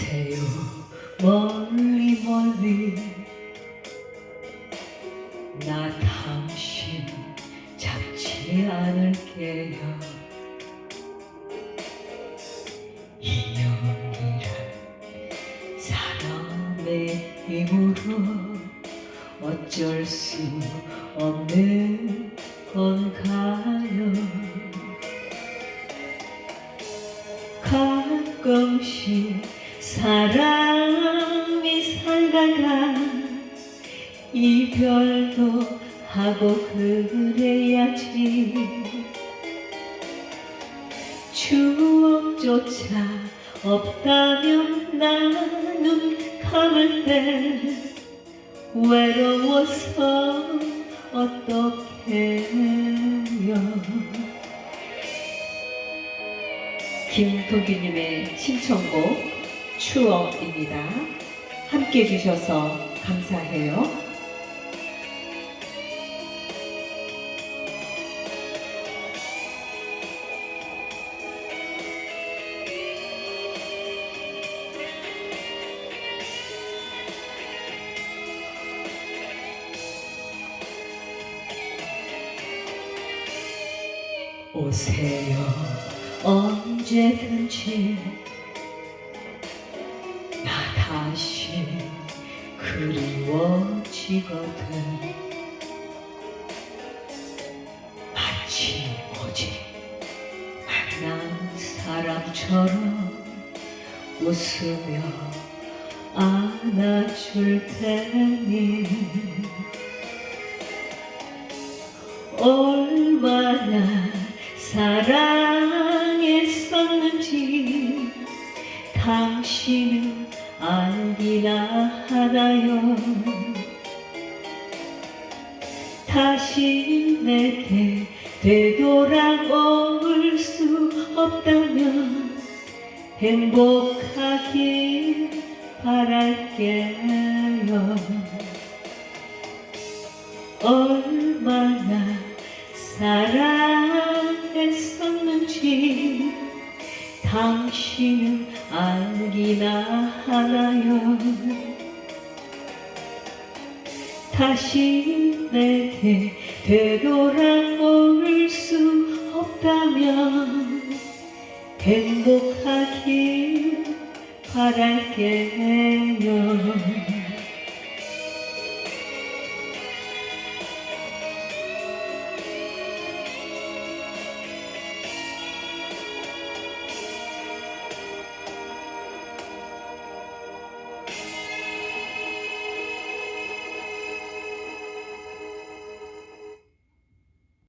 보세요. 멀리 멀리. 나 당신 잡지 않을게요. 이 연기를 사람의 힘으로 어쩔 수 없는 건가요. 가끔씩 사람이 살다가 이별도 하고 그래야지. 추억조차 없다면 나눈 감을 때 외로워서 어떡해요? 김도규님의 신청곡 추억입니다. 함께 해주셔서 감사해요. 오세요 언제든지 나 다시 그리워지거든. 마치 어제 만난 사람처럼 웃으며 안아줄 테니. 얼마나 사랑했었는지 당신은 알기나 하나요. 다시 내게 되돌아올 수 없다면 행복하길 바랄게요. 얼마나 사랑했었는지 당신은 알기나 하나요? 다시 내게 되돌아올 수 없다면 행복하길 바랄게요